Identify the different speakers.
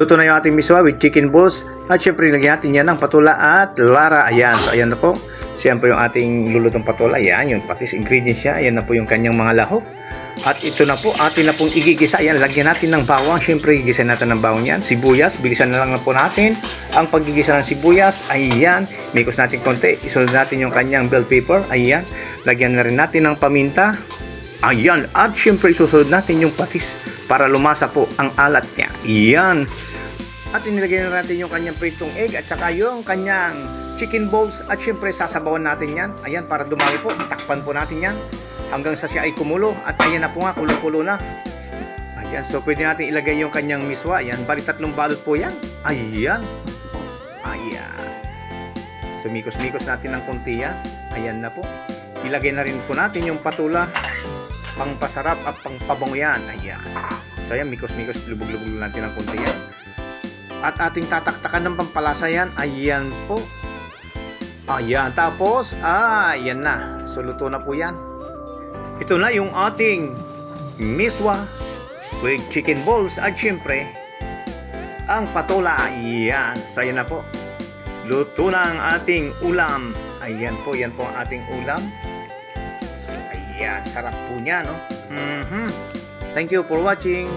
Speaker 1: Luto na yung ating miswa with chicken balls. At syempre, lagyan natin yan ng patula at lara. Ayan. So, ayan na po. Siyan po yung ating lulutong patula. Ayan, yung patis ingredients siya. Ayan na po yung kanyang mga lahok. At ito na po, atin na pong igigisa. Ayan, lagyan natin ng bawang. Syempre, igisa natin ng bawang yan. Sibuyas, bilisan na lang na po natin. Ang paggigisa ng sibuyas, ayan. Mikos natin konti. Isunod natin yung kanyang bell pepper. Ayan. Lagyan na rin natin ng paminta. Ayan. At syempre, isusunod natin yung patis para lumasa po ang alat niya. Ayan. At inilagay na natin yung kanyang pritong egg at saka yung kanyang chicken balls at syempre sasabawan natin yan. Ayan, para dumami po. Takpan po natin yan hanggang sa siya ay kumulo. At ayan na po nga, kulo-kulo na. Ayan, so pwede natin ilagay yung kanyang miswa. Ayan, bali tatlong balot po yan. Ayan. Ayan. So mikos-mikos natin ng konti yan. Ayan na po. Ilagay na rin po natin yung patula pang pasarap at pang pabango yan. Ayan. So ayan, mikos-mikos, lubog-lubog natin ng konti yan. At ating tataktakan ng pampalasa yan. Ayan po. Ayan. Tapos, ah, ayan na. So, luto na po yan. Ito na yung ating miswa with chicken balls at syempre, ang patola. Ayan. So, na po. Luto na ang ating ulam. Ayan po, yan po ang ating ulam. Ayan, sarap po niya, no? Mhm. Thank you for watching.